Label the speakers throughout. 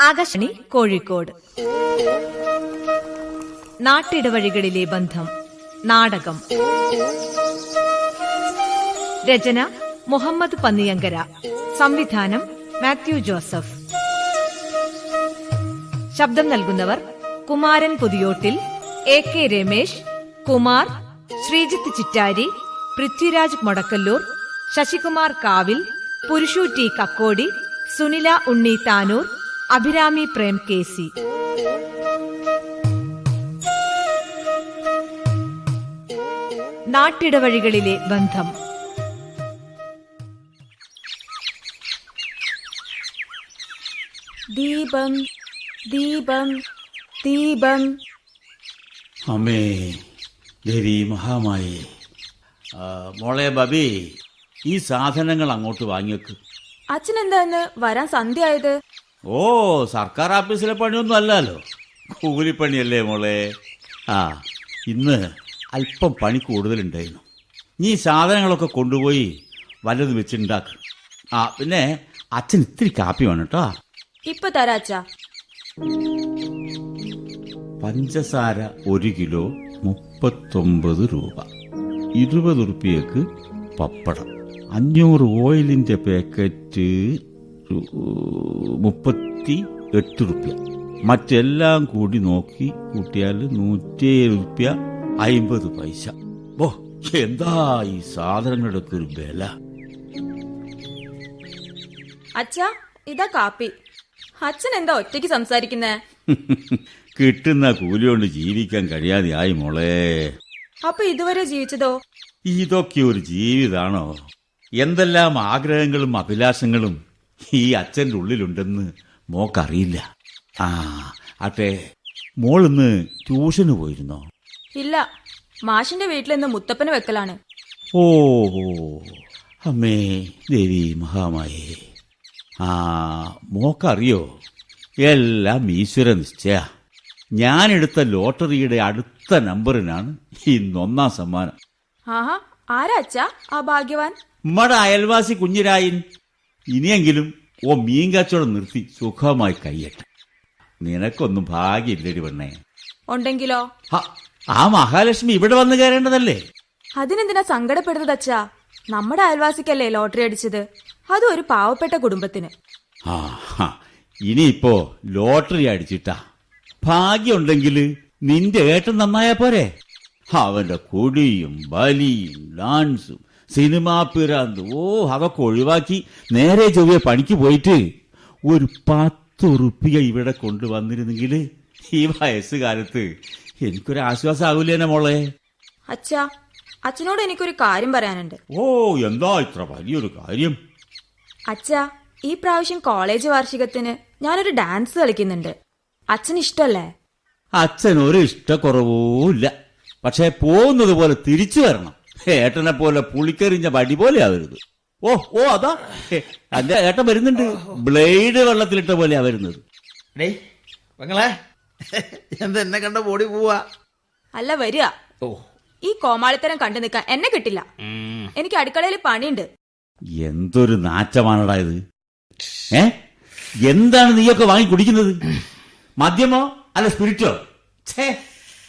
Speaker 1: ആകാശണി കോഴിക്കോട്. നാട്ടിടവഴികളിലെ ബന്ധം നാടകം. രചന മുഹമ്മദ് പന്നിയങ്കര. സംവിധാനം മാത്യു ജോസഫ്. ശബ്ദം നൽകുന്നവർ Kumaran Puthiyottil A K Ramesh Kumar Sreejith Chittari Prithviraj Modakkallur Sasikumar Kavil Purushu T Kakkodi Sunila Unni Tanur Abhirami Prem K C നാട്ടിടവഴികളിലെ ബന്ധം.
Speaker 2: ദീപം ദീപം ദീപം.
Speaker 3: അമ്മേ ദേവി മഹാമായി. മോളെ ബബി ഈ സാധനങ്ങൾ അങ്ങോട്ട് വാങ്ങിവെക്ക്
Speaker 2: അച്ഛൻ എന്താ വരാൻ വരാൻ സന്ധ്യയായത്?
Speaker 3: ഓ സർക്കാർ ഓഫീസിലെ പണിയൊന്നും അല്ലല്ലോ. കൂലിപ്പണിയല്ലേ മോളെ? ആ ഇന്ന് അല്പം പണി കൂടുതലുണ്ടായിരുന്നു. നീ സാധനങ്ങളൊക്കെ കൊണ്ടുപോയി വല്ലതും വെച്ചുണ്ടാക്ക് ആ പിന്നെ അച്ഛൻ ഇത്തിരി കാപ്പി വേണം കേട്ടോ.
Speaker 2: ഇപ്പൊ തരാച്ച
Speaker 3: പഞ്ചസാര ഒരു കിലോ മുപ്പത്തൊമ്പത് രൂപ. ഇരുപത് റുപ്യക്ക് പപ്പടം. അഞ്ഞൂറ് ഓയിലിന്റെ പാക്കറ്റ് മുപ്പത്തി എട്ട് റുപ്യ. മറ്റെല്ലാം കൂടി നോക്കി കൂട്ടിയാൽ നൂറ്റി റുപ്യ അയിമ്പത് പൈസ. ഓ എന്താ ഈ സാധനങ്ങളുടെ ഒരു വില?
Speaker 2: അച്ഛാ ഇതാ കാപ്പി. അച്ഛൻ എന്താ ഒറ്റയ്ക്ക് സംസാരിക്കുന്നേ?
Speaker 3: കിട്ടുന്ന കൂലി കൊണ്ട് ജീവിക്കാൻ കഴിയാതെ ആയി മോളെ.
Speaker 2: അപ്പൊ ഇതുവരെ ജീവിച്ചതോ?
Speaker 3: ഇതൊക്കെ ഒരു ജീവിതാണോ? എന്തെല്ലാം ആഗ്രഹങ്ങളും അഭിലാഷങ്ങളും ഈ അച്ഛന്റെ ഉള്ളിലുണ്ടെന്ന് മോക്കറിയില്ല. ആ അട്ടെ മോളിന്ന് ട്യൂഷന് പോയിരുന്നോ?
Speaker 2: ഇല്ല മാഷിന്റെ വീട്ടിൽ ഇന്ന് മുത്തപ്പന് വെക്കലാണ്.
Speaker 3: ഓ അമ്മേ ദേവി മഹാമായേ. ആ മോക്കറിയോ? എല്ലാം ഈശ്വര നിശ്ചയ. ഞാനെടുത്ത ലോട്ടറിയുടെ അടുത്ത നമ്പറിനാണ് ഈ ഇന്നൊന്നാം സമ്മാനം.
Speaker 2: ആഹാ ആരാ അച്ഛാ ആ ഭാഗ്യവാൻ?
Speaker 3: ഉമ്മടെ അയൽവാസി കുഞ്ഞിരായൻ. ഇനിയെങ്കിലും ഓ മീൻ കച്ചവടം നിർത്തി സുഖമായി കയ്യട്ടെ നിനക്കൊന്നും ഭാഗ്യമില്ലടി പെണ്ണേ.
Speaker 2: ഉണ്ടെങ്കിലോ?
Speaker 3: ആ മഹാലക്ഷ്മി ഇവിടെ വന്നു കയറേണ്ടതല്ലേ?
Speaker 2: അതിനെന്തിനാ സങ്കടപ്പെടുന്നത് അച്ഛാ? നമ്മുടെ അയൽവാസിക്കല്ലേ ലോട്ടറി അടിച്ചത്? അതും ഒരു പാവപ്പെട്ട കുടുംബത്തിന്.
Speaker 3: ആ ഇനിയിപ്പോ ലോട്ടറി അടിച്ചിട്ടാ. ഭാഗ്യമുണ്ടെങ്കിൽ നിന്റെ ഏട്ടൻ നന്നായാ പോരെ. അവന്റെ കൊടിയും ബലിയും ഡാൻസും സിനിമാ പിരാന്ത്. ഓ അതൊക്കെ ഒഴിവാക്കി നേരെ ചൊവ്വയെ പണിക്ക് പോയിട്ട് ഒരു പത്ത് ഉറുപ്പിക ഇവിടെ കൊണ്ടുവന്നിരുന്നെങ്കിൽ ഈ വയസ്സുകാലത്ത് എനിക്കൊരു ആശ്വാസം ആവൂലേനെ മോളെ.
Speaker 2: അച്ഛാ അച്ഛനോട് എനിക്കൊരു കാര്യം പറയാനുണ്ട്.
Speaker 3: ഓ എന്താ ഇത്ര വലിയൊരു കാര്യം?
Speaker 2: അച്ഛാ ഈ പ്രാവശ്യം കോളേജ് വാർഷികത്തിന് ഞാനൊരു ഡാൻസ് കളിക്കുന്നുണ്ട്. അച്ഛൻ ഇഷ്ടല്ലേ
Speaker 3: അച്ഛനൊരു ഒരു ഇഷ്ടക്കുറവുമില്ല പക്ഷെ പോകുന്നത് പോലെ തിരിച്ചു വരണം. ഏട്ടനെ പോലെ പുളിക്കെറിഞ്ഞ വടി പോലെ ആവരുത് ഓ ഓ അതാ. അതെ ഏട്ടൻ വരുന്നുണ്ട്. ബ്ലേഡ് വെള്ളത്തിലിട്ട പോലെയാ വരുന്നത്.
Speaker 4: ഡേയ് പെങ്ങളെ. എന്താ എന്നെ കണ്ട ഓടി പോവാ?
Speaker 2: അല്ല വരിക.
Speaker 4: ഓ.
Speaker 2: ഈ കോമാളിത്തരം കണ്ടു നിൽക്കാൻ എന്നെ കിട്ടില്ല. എനിക്ക് അടുക്കളയിൽ പണിയുണ്ട്.
Speaker 3: എന്തൊരു നാറ്റമാണടാ ഇത്. ഏ? എന്താണ് നീയൊക്കെ വാങ്ങി കുടിക്കുന്നത്? മദ്യമോ? അല്ല സ്പിരിറ്റോ? ഛേ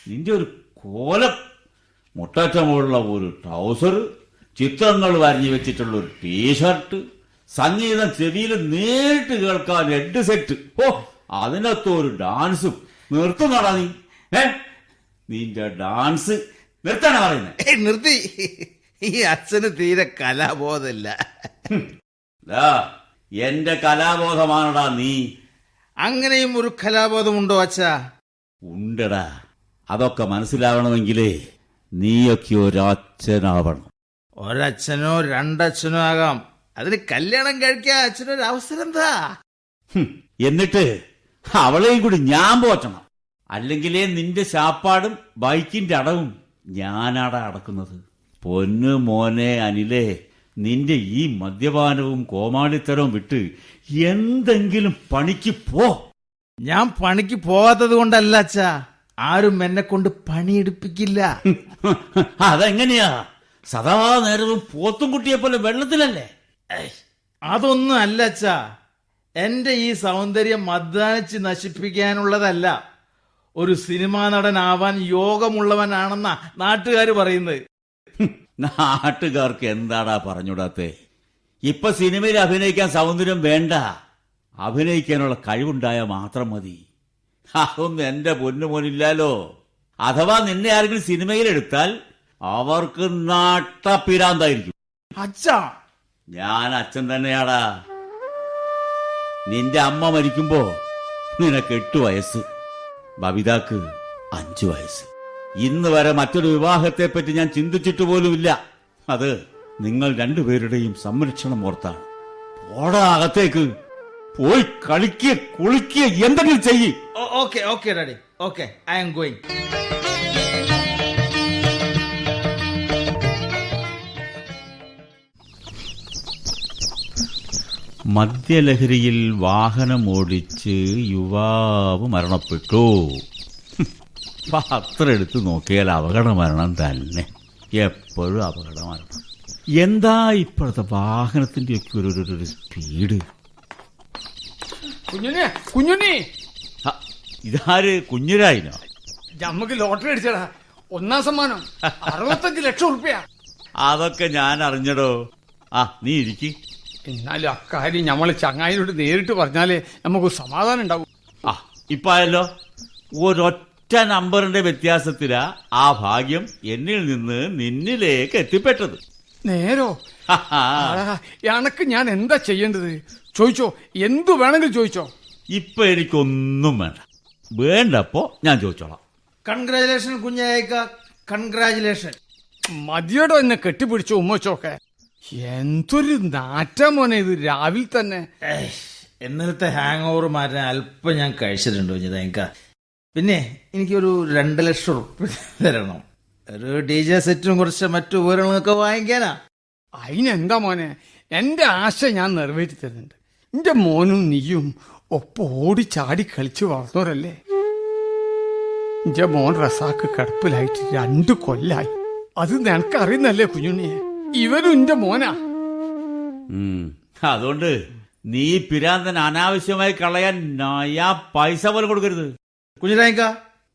Speaker 3: നിന്റെ ഒരു കോലം. മുട്ടാറ്റ മുകളുള്ള ഒരു ട്രൗസർ ചിത്രങ്ങൾ വരഞ്ഞു വെച്ചിട്ടുള്ള ഒരു ടീഷർട്ട് സംഗീതം ചെവിയിൽ നേരിട്ട് കേൾക്കാൻ ഹെഡ് സെറ്റ്. ഓ അതിനകത്ത് ഒരു ഡാൻസും. നിർത്തുന്നടാ നീ. ഏ നിന്റെ ഡാൻസ്. നിർത്താനാ പറയുന്നത്
Speaker 4: നിർത്തി. ഈ അച്ഛന് തീരെ കലാബോധമില്ല.
Speaker 3: എന്റെ കലാബോധമാണടാ നീ.
Speaker 4: അങ്ങനെയും ഒരു കലാബോധമുണ്ടോ അച്ഛാ?
Speaker 3: ഉണ്ടടാ. അതൊക്കെ മനസ്സിലാവണമെങ്കിലേ നീയൊക്കെ ഒരച്ഛനാവണം.
Speaker 4: ഒരച്ഛനോ രണ്ടച്ഛനോ ആകാം. അതിന് കല്യാണം കഴിക്കാൻ അച്ഛനൊരു അവസരം എന്താ
Speaker 3: എന്നിട്ട് അവളെയും കൂടി ഞാൻ പോറ്റണം. അല്ലെങ്കിലേ നിന്റെ ശാപ്പാടും ബൈക്കിന്റെ അടവും ഞാനാടാ അടക്കുന്നത്. പൊന്നു മോനെ അനിലേ നിന്റെ ഈ മദ്യപാനവും കോമാളിത്തരവും വിട്ട് എന്തെങ്കിലും പണിക്ക് പോ.
Speaker 4: ഞാൻ പണിക്ക് പോവാത്തത് കൊണ്ടല്ല അച്ഛാ. ആരും എന്നെ കൊണ്ട് പണിയെടുപ്പിക്കില്ല.
Speaker 3: അതെങ്ങനെയാ? സദാ നേരവും പോത്തും കുട്ടിയെ പോലെ വെള്ളത്തിലല്ലേ?
Speaker 4: അതൊന്നും അല്ല അച്ഛാ. എന്റെ ഈ സൗന്ദര്യം അധ്വാനിച്ച് നശിപ്പിക്കാനുള്ളതല്ല. ഒരു സിനിമാ നടനാവാൻ യോഗമുള്ളവനാണെന്നാ നാട്ടുകാർ പറയുന്നത്.
Speaker 3: നാട്ടുകാർക്ക് എന്താടാ പറഞ്ഞുകൂടാത്തെ ഇപ്പൊ സിനിമയിൽ അഭിനയിക്കാൻ സൗന്ദര്യം വേണ്ട. അഭിനയിക്കാനുള്ള കഴിവുണ്ടായാൽ മാത്രം മതി. അതൊന്നും എന്റെ പൊന്നുമോനില്ലാലോ. അഥവാ നിന്നെ ആരെങ്കിലും സിനിമയിൽ എടുത്താൽ അവർക്ക് നാട്ടപ്പിരാന്തായിരിക്കും.
Speaker 4: അച്ഛാ.
Speaker 3: ഞാൻ അച്ഛൻ തന്നെയാടാ. നിന്റെ അമ്മ മരിക്കുമ്പോ നിനക്ക് എട്ട് വയസ്സ്. ബബിതാക്ക് അഞ്ചു വയസ്സ്. ഇന്ന് വരെ മറ്റൊരു വിവാഹത്തെ പറ്റി ഞാൻ ചിന്തിച്ചിട്ട് പോലുമില്ല. അത് നിങ്ങൾ രണ്ടുപേരുടെയും സംരക്ഷണം ഓർത്താണ്. പോടാ അകത്തേക്ക്. പോയി കളിക്കുക കുളിക്കുക എന്തെങ്കിലും ചെയ്യ്.
Speaker 4: Okay okay daddy okay I am going.
Speaker 3: മദ്യലഹരിയിൽ വാഹനമോടിച്ച് യുവാവ് മരണപ്പെട്ടു. പത്രം എടുത്ത് നോക്കിയാൽ അപകട മരണം തന്നെ. എപ്പോഴും അപകട മരണം. എന്താ ഇപ്പോഴത്തെ വാഹനത്തിന്റെ ഒക്കെ ഒരു ഒരു- ഒരു സ്പീഡ്
Speaker 5: കുഞ്ഞുണ്ണി കുഞ്ഞുണ്ണി.
Speaker 3: ഇതാര് കുഞ്ഞുരായിനോ?
Speaker 5: നമുക്ക് ലോട്ടറി അടിച്ചടാ. ഒന്നാം സമ്മാനം. അറുപത്തഞ്ച് ലക്ഷം ഉറുപ്പ്യ.
Speaker 3: അതൊക്കെ ഞാൻ അറിഞ്ഞടോ ആ നീ ഇരിക്കി.
Speaker 5: എന്നാലും അക്കാര്യം നമ്മൾ ചങ്ങായിനോട് നേരിട്ട് പറഞ്ഞാലേ നമുക്ക് സമാധാനം ഉണ്ടാവും.
Speaker 3: ആ ഇപ്പായല്ലോ. ഒരൊറ്റ നമ്പറിന്റെ വ്യത്യാസത്തിലാ ആ ഭാഗ്യം എന്നിൽ നിന്ന് നിന്നിലേക്ക് എത്തിപ്പെട്ടത്.
Speaker 5: നേരോ. എനക്ക് ഞാൻ എന്താ ചെയ്യേണ്ടത്? ചോദിച്ചോ? എന്തു വേണമെങ്കിൽ ചോദിച്ചോ?
Speaker 3: ഇപ്പൊ എനിക്കൊന്നും വേണ്ട. വേണ്ടപ്പോ ഞാൻ ചോദിച്ചോളാം.
Speaker 4: കൺഗ്രാചുലേഷൻ കുഞ്ഞായേക്ക കൺഗ്രാചുലേഷൻ
Speaker 5: മതിയോടോ എന്നെ കെട്ടിപ്പിടിച്ചു ഉമ്മച്ചോക്കെ? എന്തൊരു നാറ്റാ മോനെ ഇത് രാവിലെ തന്നെ.
Speaker 4: ഇന്നലത്തെ ഹാങ് ഓവർ മാറ്റാൻ അല്പം ഞാൻ കഴിച്ചിട്ടുണ്ട് കുഞ്ഞിതായിക്ക പിന്നെ എനിക്കൊരു രണ്ട് ലക്ഷം ഉറുപ്പ്യ തരണം. ഒരു ഡി ജെ സെറ്റും കുറച്ച് മറ്റു ഉപകരണങ്ങളൊക്കെ വാങ്ങിക്കാനാ.
Speaker 5: അതിനെന്താ മോനെ? എന്റെ ആശ ഞാൻ നിറവേറ്റി തരുന്നുണ്ട്. എന്റെ മോനും നീയും ഒപ്പം ഓടി ചാടി കളിച്ചു വളർന്നവരല്ലേ? എന്റെ മോൻ റസാക്ക് കിടപ്പിലായിട്ട് രണ്ടു കൊല്ലായി. അത് നിനക്കറിയുന്നല്ലേ കുഞ്ഞുണ്ണിയെ? ഇവനും എന്റെ മോനാ.
Speaker 3: അതുകൊണ്ട് നീ പിരാന്തൻ അനാവശ്യമായി കളയാൻ നയാ പൈസ പോലും കൊടുക്കരുത്.
Speaker 4: കുഞ്ഞിതായിക്ക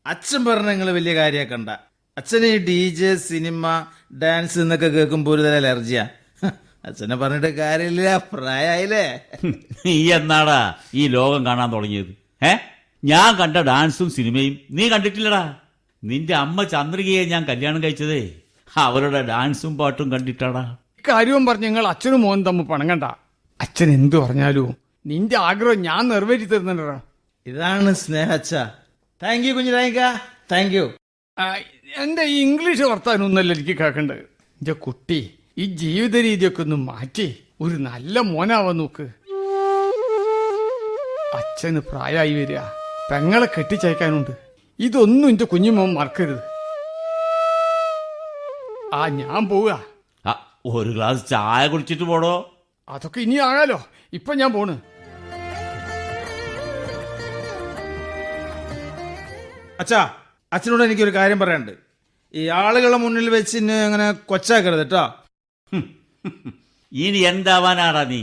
Speaker 4: അച്ഛൻ പറഞ്ഞ നിങ്ങൾ വലിയ കാര്യമാക്കണ്ട അച്ഛന് ഈ ഡി ജെ സിനിമ ഡാൻസ് എന്നൊക്കെ കേൾക്കുമ്പോൾ ഒരു തരം അലർജിയാ. അച്ഛനെ പറഞ്ഞിട്ട് കാര്യമില്ല പ്രായമായില്ലേ
Speaker 3: നീ എന്നാടാ ഈ ലോകം കാണാൻ തുടങ്ങിയത്? ഏ? ഞാൻ കണ്ട ഡാൻസും സിനിമയും നീ കണ്ടിട്ടില്ലടാ. നിന്റെ അമ്മ ചന്ദ്രികയെ ഞാൻ കല്യാണം കഴിച്ചതേ. അവരുടെ ഡാൻസും പാട്ടും കണ്ടിട്ടാടാ.
Speaker 5: കാര്യവും പറഞ്ഞ് നിങ്ങൾ അച്ഛനും മോൻ തമ്മിൽ പണങ്ങണ്ട. അച്ഛൻ എന്തു പറഞ്ഞാലും നിന്റെ ആഗ്രഹം ഞാൻ നിറവേറ്റി തരുന്നുണ്ടോ
Speaker 4: ഇതാണ് സ്നേഹ അച്ഛ താങ്ക് യു കുഞ്ഞു താങ്ക് യു
Speaker 5: എന്റെ ഈ ഇംഗ്ലീഷ് വർത്താനൊന്നല്ല എനിക്ക് കേൾക്കണ്ടത് എന്റെ കുട്ടി ഈ ജീവിത രീതിയൊക്കെ ഒന്ന് മാറ്റി. ഒരു നല്ല മോനാവാൻ നോക്ക്. അച്ഛന് പ്രായമായി വരിക. പെങ്ങളെ കെട്ടിച്ചയക്കാനുണ്ട്. ഇതൊന്നും എന്റെ കുഞ്ഞുമോൻ മറക്കരുത്. ആ ഞാൻ പോവുക.
Speaker 3: ഒരു ഗ്ലാസ് ചായ കുടിച്ചിട്ട് പോടോ.
Speaker 5: അതൊക്കെ ഇനി ആകാലോ ഇപ്പൊ ഞാൻ പോണ്.
Speaker 4: അച്ഛാ അച്ഛനോട് എനിക്കൊരു കാര്യം പറയാനുണ്ട്. ഈ ആളുകളെ മുന്നിൽ വെച്ച് ഇന്നെ അങ്ങനെ കൊച്ചാക്കരുത് കേട്ടോ.
Speaker 3: ഇനി എന്താവാനാടാ നീ?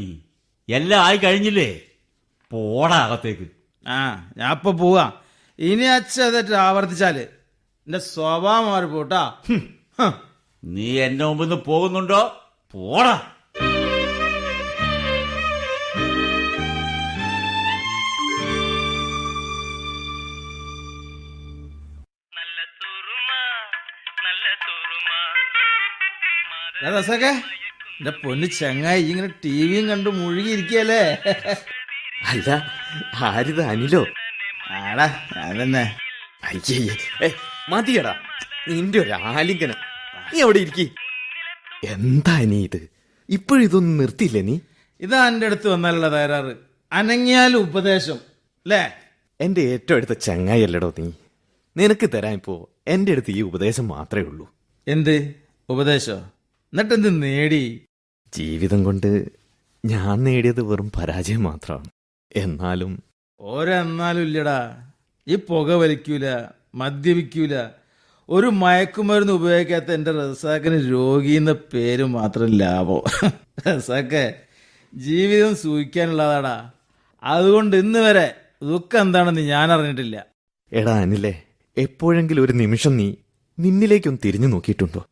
Speaker 3: എല്ലാം ആയി കഴിഞ്ഞില്ലേ? പോടാ അകത്തേക്ക്.
Speaker 4: ആ ഞാൻ ഇപ്പൊ പോവാ. ഇനി അച്ഛ അതെറ്റ് ആവർത്തിച്ചാൽ എന്റെ സ്വഭാവം മാറി പോട്ടാ.
Speaker 3: നീ എന്റെ മുമ്പിൽ നിന്ന് പോകുന്നുണ്ടോ? പോടാ.
Speaker 4: രസൊക്കെ എന്റെ പൊന്ന് ചങ്ങായി ഇങ്ങനെ ടി വിയും കണ്ട് മുഴുകിയിരിക്കല്ലേ
Speaker 6: അല്ല ആരിത് അനിലോ?
Speaker 4: ആടാ അതന്നെ
Speaker 6: അയ്യേ മതിയടാ. നിന്റെ ഒരു ആലിംഗനം. നീ എവിടെ ഇരിക്കി. എന്താ നീ ഇത്? ഇപ്പോഴിതൊന്നും നിർത്തിയില്ലേ നീ?
Speaker 4: ഇതാ എന്റെ അടുത്ത് വന്നാലുള്ള തകരാറ്. അനങ്ങിയാലും ഉപദേശം അല്ലേ?
Speaker 6: എന്റെ ഏറ്റവും അടുത്ത ചങ്ങായിയല്ലടോ നീ. നിനക്ക് തരാൻ ഇപ്പോ എന്റെ അടുത്ത് ഈ ഉപദേശം മാത്രമേ ഉള്ളൂ.
Speaker 4: എന്ത്? ഉപദേശോ? എന്നിട്ട് എന്ത് നേടി?
Speaker 6: ജീവിതം കൊണ്ട് ഞാൻ നേടിയത് വെറും പരാജയം മാത്രമാണ്. എന്നാലും
Speaker 4: ഓരെന്നാലും ഇല്ലടാ. ഈ പുക വലിക്കൂല മദ്യപിക്കൂല. ഒരു മയക്കുമരുന്ന് ഉപയോഗിക്കാത്ത എന്റെ റസാക്കിന് രോഗി എന്ന പേര് മാത്രം ലാഭം. റസാക്കെ ജീവിതം സൂഹിക്കാനുള്ളതാടാ അതുകൊണ്ട് ഇന്ന് വരെ ദുഃഖം എന്താണെന്ന് ഞാൻ അറിഞ്ഞിട്ടില്ല.
Speaker 6: എടാ അനിലേ എപ്പോഴെങ്കിലും ഒരു നിമിഷം നീ നിന്നിലേക്കൊന്ന് തിരിഞ്ഞു നോക്കിയിട്ടുണ്ടോ?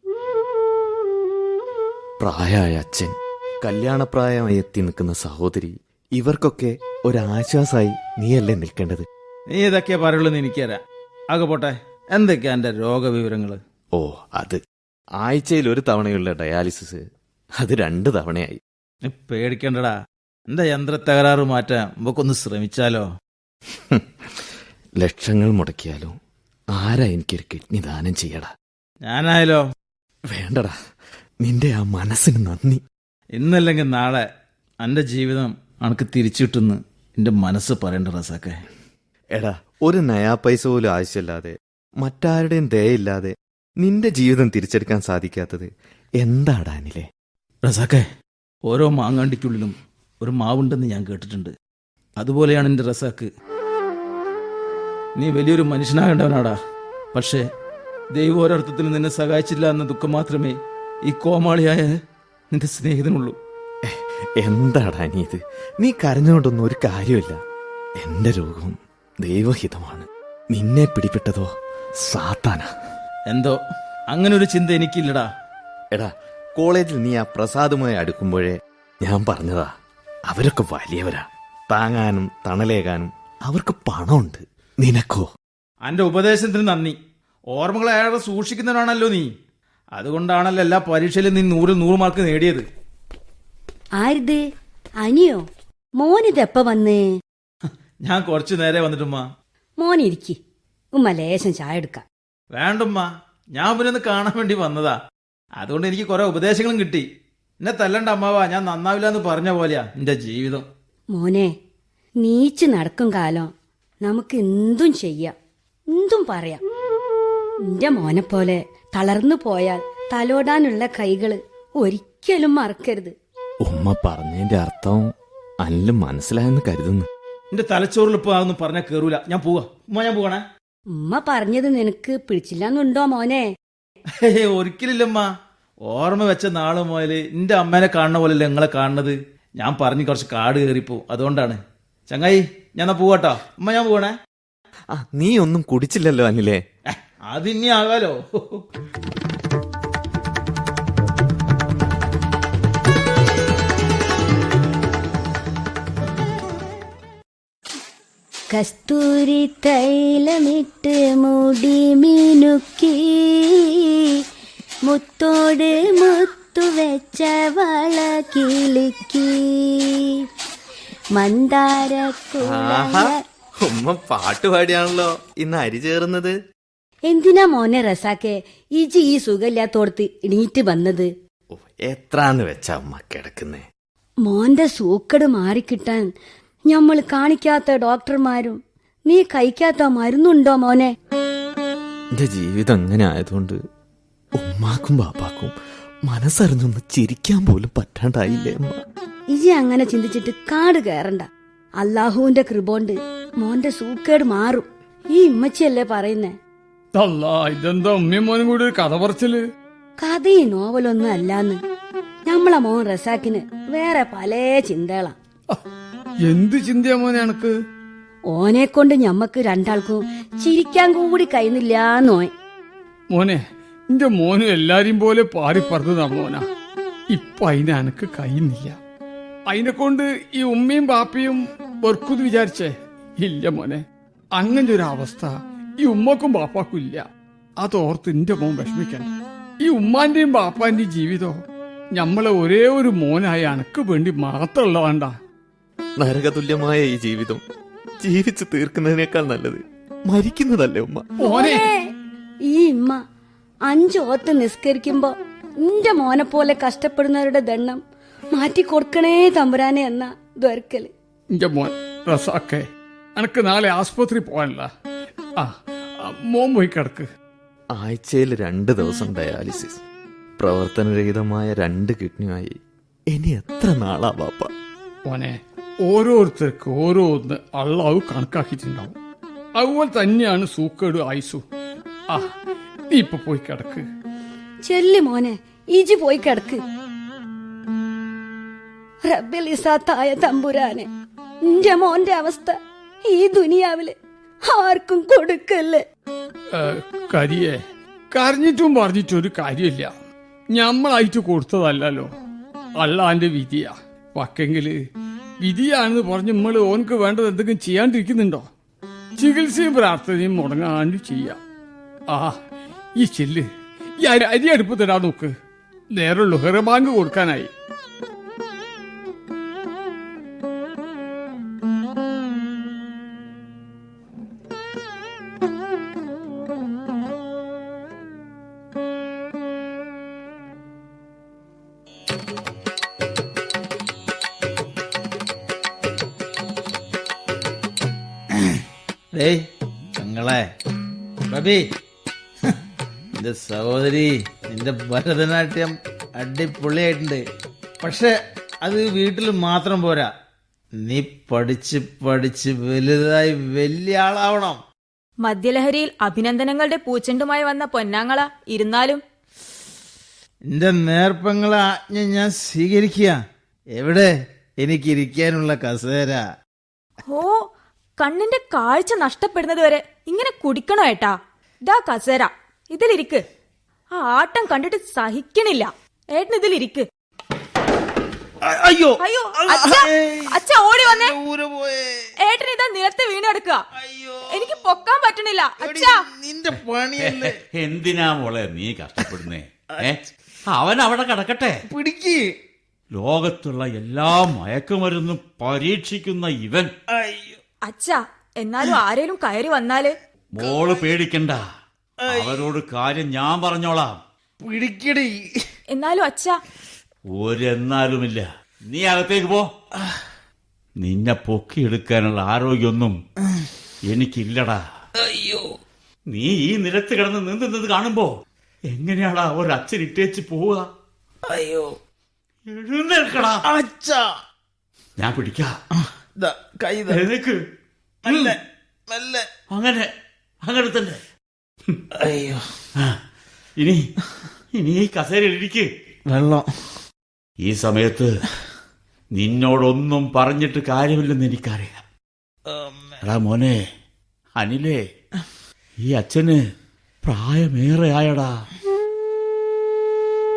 Speaker 6: പ്രായമായ അച്ഛൻ കല്യാണപ്രായമായി എത്തി നിൽക്കുന്ന സഹോദരി ഇവർക്കൊക്കെ ഒരാശ്വാസമായി നീയല്ലേ നിൽക്കേണ്ടത്?
Speaker 4: നീ ഇതൊക്കെ പറയുള്ളൂ എനിക്കറിയാം. ആകെ പോട്ടെ എന്തൊക്കെയാ എന്റെ രോഗവിവരങ്ങൾ?
Speaker 6: ഓ അത്. ആഴ്ചയിൽ ഒരു തവണയുള്ള ഡയാലിസിസ് അത് രണ്ട് തവണയായി.
Speaker 4: പേടിക്കണ്ടടാ. എന്താ യന്ത്ര തകരാറ് മാറ്റാൻ നമുക്കൊന്ന് ശ്രമിച്ചാലോ?
Speaker 6: ലക്ഷങ്ങൾ മുടക്കിയാലോ? ആരാ എനിക്കൊരു കിഡ്നി ദാനം ചെയ്യടാ?
Speaker 4: ഞാനായാലോ?
Speaker 6: വേണ്ടടാ. നിന്റെ ആ മനസ്സിന് നന്ദി.
Speaker 4: ഇന്നല്ലെങ്കിൽ നാളെ എന്റെ ജീവിതം അനക്ക് തിരിച്ചു കിട്ടുന്നു എന്റെ മനസ്സ് പറയണ്ട റസാക്കെ.
Speaker 6: എടാ ഒരു നയാ പൈസ പോലും ആവശ്യമില്ലാതെ മറ്റാരുടെയും ദയയില്ലാതെ നിന്റെ ജീവിതം തിരിച്ചെടുക്കാൻ സാധിക്കാത്തത് എന്താടാ അനിലേ?
Speaker 4: റസാക്കെ ഓരോ മാങ്ങാണ്ടിക്കുള്ളിലും ഒരു മാവുണ്ടെന്ന് ഞാൻ കേട്ടിട്ടുണ്ട്. അതുപോലെയാണ് എന്റെ റസാക്ക്. നീ വലിയൊരു മനുഷ്യനാകേണ്ടവനാടാ. പക്ഷേ ദൈവം ഒരർത്ഥത്തിൽ നിന്നെ സഹായിച്ചില്ല എന്ന ദുഃഖം മാത്രമേ ഈ കോമാളിയായ നിന്റെ സ്നേഹിതനുള്ളൂ.
Speaker 6: എന്താടാ നീ ഇത്? നീ കരഞ്ഞുകൊണ്ടൊന്നും ഒരു കാര്യമില്ല. എന്റെ രോഗവും ദൈവഹിതമാണ്. നിന്നെ പിടിപെട്ടതോ സാത്താന.
Speaker 4: എന്തോ? അങ്ങനെ ഒരു ചിന്ത എനിക്കില്ലടാ.
Speaker 6: എടാ കോളേജിൽ നീ ആ പ്രസാദുമായി അടുക്കുമ്പോഴേ ഞാൻ പറഞ്ഞതാ അവരൊക്കെ വലിയവരാ. താങ്ങാനും തണലേകാനും അവർക്ക് പണമുണ്ട്. നിനക്കോ?
Speaker 4: അന്റെ ഉപദേശത്തിന് നന്ദി. ഓർമ്മകളെ അയാളെ സൂക്ഷിക്കുന്നവനാണല്ലോ നീ. അതുകൊണ്ടാണല്ലോ എല്ലാ പരീക്ഷയിലും നീ നൂറിൽ നൂറ് മാർക്ക് നേടിയത്.
Speaker 7: ആരിത്? അനിയോ? മോനിതെപ്പ വന്ന്?
Speaker 4: ഞാൻ കുറച്ചു നേരെ വന്നിട്ടുമ്മ.
Speaker 7: മോനിരിക്കി. ഉമ്മ ലേശം ചായ എടുക്കാം.
Speaker 4: വേണ്ടുമ്മ. ഞാൻ പിന്നെ ഒന്ന് കാണാൻ വേണ്ടി വന്നതാ. അതുകൊണ്ട് എനിക്ക് കുറെ ഉപദേശങ്ങളും കിട്ടി. എന്നെ തല്ലണ്ട അമ്മാവാ. ഞാൻ നന്നാവില്ല എന്ന് പറഞ്ഞ പോലെയാ എന്റെ ജീവിതം.
Speaker 7: മോനെ നീച്ച് നടക്കും കാലം. നമുക്ക് എന്തും ചെയ്യാം. എന്തും പറയാം. എന്റെ മോനെ പോലെ തളർന്നു പോയാൽ തലോടാനുള്ള കൈകൾ ഒരിക്കലും മറക്കരുത്.
Speaker 6: ഉമ്മ പറഞ്ഞതിന്റെ അർത്ഥം അനിലും മനസ്സിലായെന്ന് കരുതുന്നു.
Speaker 4: എന്റെ തലച്ചോറിൽ ഇപ്പൊ അതൊന്നും പറഞ്ഞ കേറൂല. ഞാൻ പോവാ. ഉമ്മ ഞാൻ പോകണേ
Speaker 7: ഉമ്മ പറഞ്ഞത് നിനക്ക് പിടിച്ചില്ലെന്നുണ്ടോ മോനെ?
Speaker 4: ഒരിക്കലില്ലമ്മ ഓർമ്മ വെച്ച നാൾ മുതൽ എന്റെ അമ്മേനെ കാണുന്ന പോലെയല്ല നിങ്ങളെ കാണുന്നത്? ഞാൻ പറഞ്ഞു കുറച്ച് കാട് കയറിപ്പോ. അതുകൊണ്ടാണ്. ചങ്ങായി ഞാൻ പോവാട്ടോ. ഉമ്മ ഞാൻ പോകണേ
Speaker 6: ആ നീ ഒന്നും കുടിച്ചില്ലല്ലോ അനിലേ.
Speaker 4: അതിനി ആകാലോ
Speaker 7: കസ്തൂരി തൈലമിട്ട് മുടി മിനുക്കി മുത്തോട് മുത്തു വെച്ച വള കിളുക്കി. മന്ദാര
Speaker 6: ഉമ്മ പാട്ടുപാടിയാണല്ലോ ഇന്ന് അരി ചേർന്നത്
Speaker 7: എന്തിനാ മോനെ റസാക്കെ? ഇജി ഈ സുഖമില്ലാത്തോടത്ത് ഇണീറ്റ് വന്നത്?
Speaker 6: എത്രാന്ന് വെച്ചാ അമ്മ കിടക്കുന്നേ?
Speaker 7: മോന്റെ സൂക്കട് മാറിക്കിട്ടാൻ ഞമ്മൾ കാണിക്കാത്ത ഡോക്ടർമാരും നീ കഴിക്കാത്ത മരുന്നുണ്ടോ മോനെ?
Speaker 6: എന്റെ ജീവിതം അങ്ങനെ ആയതുകൊണ്ട് ഉമ്മാക്കും ബാപ്പാക്കും മനസ്സറിഞ്ഞൊന്ന് ചിരിക്കാൻ പോലും പറ്റാണ്ടായില്ലേ അമ്മ
Speaker 7: ഇജി അങ്ങനെ ചിന്തിച്ചിട്ട് കാട് കയറണ്ട അള്ളാഹുവിന്റെ കൃപോണ്ട് മോന്റെ സൂക്കേട് മാറും. ഈ ഇമ്മച്ചിയല്ലേ പറയുന്നേ?
Speaker 5: അല്ല ഇതെന്താ ഉമ്മയും മോനും കൂടി ഒരു കഥ പറച്ചിൽ?
Speaker 7: കഥയും നോവലൊന്നും അല്ലാന്ന്. നമ്മളെ മോൻ റസാക്കിന് വേറെ പല ചിന്തകളാ.
Speaker 5: എന്ത് ചിന്തയാ മോനെ എനക്ക്
Speaker 7: ഓനെ കൊണ്ട് ഞമ്മക്ക് രണ്ടാൾക്കും ചിരിക്കാൻ കൂടി കഴിയുന്നില്ലാന്നോൻ
Speaker 5: മോനെ എന്റെ മോനും എല്ലാരെയും പോലെ പാറി പറന്ന് നടന്നോനാ ഇപ്പൊ അതിനക്ക് എനക്ക് കഴിയുന്നില്ല അതിനെ കൊണ്ട് ഈ ഉമ്മയും ബാപ്പയും വെറുക്കുന്ന് വിചാരിച്ചേ? ഇല്ല മോനെ അങ്ങനെ ഒരു അവസ്ഥ ഈ ഉമ്മക്കും ബാപ്പാക്കും ഇല്ല. അതോർത്ത് എന്റെ മോൻ വിഷമിക്കണ്ട. ഈ ഉമ്മാന്റെയും ബാപ്പാന്റെയും ജീവിതം ഞമ്മളെ ഒരേ ഒരു മോനായ അനക്ക് വേണ്ടി മാത്രമുള്ള വേണ്ട.
Speaker 6: നരകതുല്യമായ ഈ ജീവിതം ജീവിച്ചു തീർക്കുന്നതിനേക്കാൾ നല്ലത് മരിക്കുന്നതല്ലേ ഉമ്മ?
Speaker 5: മോനെ.
Speaker 7: ഈ ഇമ്മ അഞ്ചോത്ത് നിസ്കരിക്കുമ്പോ നിന്റെ മോനെ പോലെ കഷ്ടപ്പെടുന്നവരുടെ ദണ്ണം മാറ്റി കൊടുക്കണേ തമ്പുരാനെ എന്ന ദ്വർക്കൽ
Speaker 5: എന്റെ മോൻ റസാക്കെ അനക്ക് നാളെ ആസ്പത്രി പോകാനല്ല ആ മോൻ പോയി കിടക്ക്.
Speaker 6: ആഴ്ചയിൽ രണ്ട് ദിവസം ഡയാലിസിസ്. പ്രവർത്തനരഹിതമായ രണ്ട് കിഡ്നിയായി ഇനി എത്ര നാളാ ബാപ്പ?
Speaker 5: മോനെ ഓരോരുത്തർക്ക് ഓരോന്ന് അള്ളാവ് കണക്കാക്കിയിട്ടുണ്ടാവും. അതുപോലെ തന്നെയാണ് സൂക്കേട് ആയുസു ആ നീ ഇപ്പൊ പോയി കിടക്ക്.
Speaker 7: ചെല്ലി മോനെ ഇജി പോയി കിടക്ക്. റബ്ബിൽ ഇസാത്തായ തമ്പുരാനെ എന്റെ മോന്റെ അവസ്ഥ ഈ ദുനിയാവിൽ ആർക്കും കൊടുക്കല്ലേ?
Speaker 5: കരിയേ കരഞ്ഞിട്ടും പറഞ്ഞിട്ടും ഒരു കാര്യമില്ല. ഞമ്മളായിട്ട് കൊടുത്തതല്ലോ അള്ളാന്റെ വിധിയാ. പക്കെങ്കിൽ വിധിയാണെന്ന് പറഞ്ഞ് നമ്മൾ ഓനക്ക് വേണ്ടത് എന്തെങ്കിലും ചെയ്യാണ്ടിരിക്കുന്നുണ്ടോ? ചികിത്സയും പ്രാർത്ഥനയും മുടങ്ങാണ്ട് ചെയ്യാം. ആ ഈ ചെല്ല് ഈ അരി അടുപ്പത്തിടാൻ നോക്ക്. നേരുള്ളൂ ഹെറബാങ്ക് കൊടുക്കാനായി.
Speaker 4: ബബി നിന്റെ സഹോദരി നിന്റെ ഭരതനാട്യം അടിപൊളിയായിട്ടുണ്ട്. പക്ഷെ അത് വീട്ടിൽ മാത്രം പോരാ. നീ പഠിച്ച് പഠിച്ച് വലുതായി വലിയ ആളാവണം.
Speaker 2: മദ്യലഹരിയിൽ അഭിനന്ദനങ്ങളുടെ പൂച്ചെണ്ടുമായി വന്ന പൊന്നാങ്ങള ഇരുന്നാലും.
Speaker 4: എന്റെ നേർപ്പങ്ങളെ ആജ്ഞ ഞാൻ സ്വീകരിക്കുക. എവിടെ? എനിക്ക് ഇരിക്കാനുള്ള കസേര.
Speaker 2: ഓ കണ്ണിന്റെ കാഴ്ച നഷ്ടപ്പെടുന്നത് വരെ ഇങ്ങനെ കുടിക്കണോ ഏട്ടാ? ഇതാ കസേര. ഇതിലിരിക്ക്. ആ ആട്ടം കണ്ടിട്ട് സഹിക്കണില്ല. ഏട്ടൻ ഇതിലിരിക്ക്.
Speaker 4: അയ്യോ.
Speaker 2: അയ്യോ അച്ഛ അച്ഛ ഓടി വന്നേ.
Speaker 4: ഊര പോയേ.
Speaker 2: ഏട്ടൻ ഇതാ നിലത്ത് വീണെടുക്കുക.
Speaker 4: അയ്യോ.
Speaker 2: എനിക്ക് പൊക്കാൻ പറ്റണില്ല. അച്ഛാ.
Speaker 4: നിന്റെ പണിയല്ലേ?
Speaker 3: എന്തിനാ മോളെ നീ കഷ്ടപ്പെടുന്നേ? അവൻ അവിടെ കിടക്കട്ടെ.
Speaker 4: പിടിക്ക്.
Speaker 3: ലോകത്തുള്ള എല്ലാ മയക്കുമരുന്നും പരീക്ഷിക്കുന്ന ഇവൻ.
Speaker 4: അയ്യോ.
Speaker 2: അച്ഛ എന്നാലും ആരേലും കയറി വന്നാൽ
Speaker 3: മോൾ പേടിക്കണ്ട. അവരോട് കാര്യം ഞാൻ പറഞ്ഞോളാം.
Speaker 4: പിടിക്കടി.
Speaker 2: എന്നാലും അച്ഛ.
Speaker 3: ഒരെന്നാലുമില്ല നീ അകത്തേക്ക് പോ. നിന്നെ പൊക്കിയെടുക്കാനുള്ള ആരോഗ്യമൊന്നും എനിക്കില്ലടാ.
Speaker 4: അയ്യോ.
Speaker 3: നീ ഈ നിലത്ത് കിടന്ന് നീന്തുന്നത് കാണുമ്പോ എങ്ങനെയാടാ ഒരച്ഛൻ ഇട്ടേച്ച് പോവുക?
Speaker 4: അയ്യോ.
Speaker 3: എഴുന്നേൽക്കടാ.
Speaker 4: അച്ഛാ.
Speaker 3: ഞാൻ പിടിക്കാം.
Speaker 4: കൈ ദാ.
Speaker 3: എഴുന്നേക്ക് അങ്ങനെ. അങ്ങനെ തന്നെ
Speaker 4: അയ്യോ
Speaker 3: ഇനി ഇനി ഈ കസേരയിൽ ഇരിക്ക്.
Speaker 4: വെള്ളം.
Speaker 3: ഈ സമയത്ത് നിന്നോടൊന്നും പറഞ്ഞിട്ട് കാര്യമില്ലെന്ന് എനിക്കറിയാം. എടാ മോനെ അനിലേ ഈ അച്ഛന് പ്രായമേറെ ആയടാ.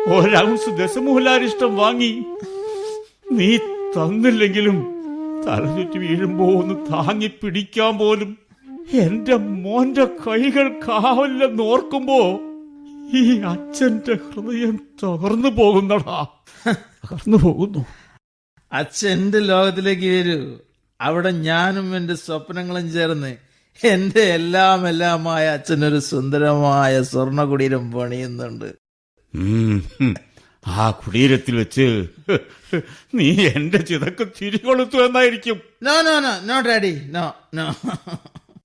Speaker 3: ഒരൗൺസ് ദശമൂലാരിഷ്ടം വാങ്ങി നീ തന്നില്ലെങ്കിലും തലചുറ്റി വീഴുമ്പോ ഒന്ന് താങ്ങി പിടിക്കാൻ പോലും എന്റെ മോന്റെ കൈകൾ കാവല്ലെന്ന് ഓർക്കുമ്പോ ഈ അച്ഛന്റെ ഹൃദയം തകർന്നു പോകുന്നടാ. തകർന്നു പോകുന്നു.
Speaker 4: അച്ഛൻ എന്റെ ലോകത്തിലേക്ക് വരൂ. അവിടെ ഞാനും എന്റെ സ്വപ്നങ്ങളും ചേർന്ന് എന്റെ എല്ലാം എല്ലാമായ അച്ഛനൊരു സുന്ദരമായ സ്വർണ കുടീരം പണിയുന്നുണ്ട്
Speaker 3: ആ കുടീരത്തിൽ വെച്ച് നീ എന്റെ ചിതക്ക് തിരികൊളുത്തു എന്നായിരിക്കും.
Speaker 4: No no no no daddy. No no.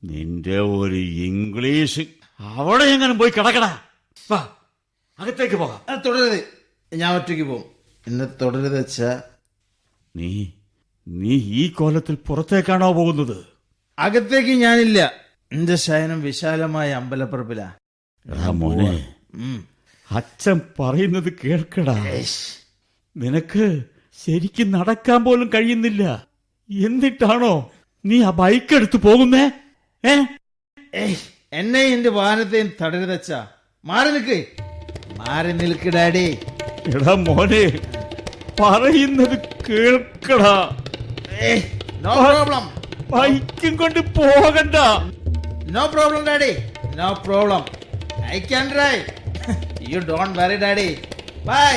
Speaker 3: നിന്റെ ഒരു ഇംഗ്ലീഷ്. അവിടെ എങ്ങനെ പോയി കിടക്കടാ. വാ അകത്തേക്ക് പോകാം.
Speaker 4: ആ, തുടരുത്. ഞാൻ ഒറ്റയ്ക്ക് പോകും. എന്നെ തുടരുത്
Speaker 3: നീ നീ ഈ കോലത്തിൽ പുറത്തേക്കാണോ പോകുന്നത്?
Speaker 4: അകത്തേക്ക് ഞാനില്ല. എന്റെ ശയനം വിശാലമായ അമ്പലപ്പറപ്പിലാ.
Speaker 3: എടാ മോനെ
Speaker 4: ഉം.
Speaker 3: അച്ഛൻ പറയുന്നത് കേൾക്കടാ. നിനക്ക് ശരിക്കും നടക്കാൻ പോലും കഴിയുന്നില്ല. എന്നിട്ടാണോ നീ ആ ബൈക്ക് എടുത്തു പോകുന്നേ? ഏ?
Speaker 4: ഏയ് എന്നെ എന്റെ വാഹനത്തെയും തടരുതച്ച മാറി നിൽക്ക്. മാറി നിൽക്ക് ഡാഡി
Speaker 3: എടാ മോനെ പറയുന്നത് കേൾക്കടാ.
Speaker 4: ഏയ് നോ പ്രോബ്ലം
Speaker 3: ബൈക്കും കൊണ്ട് പോകണ്ട.
Speaker 4: No problem daddy. No problem I can drive you don't worry daddy. Bye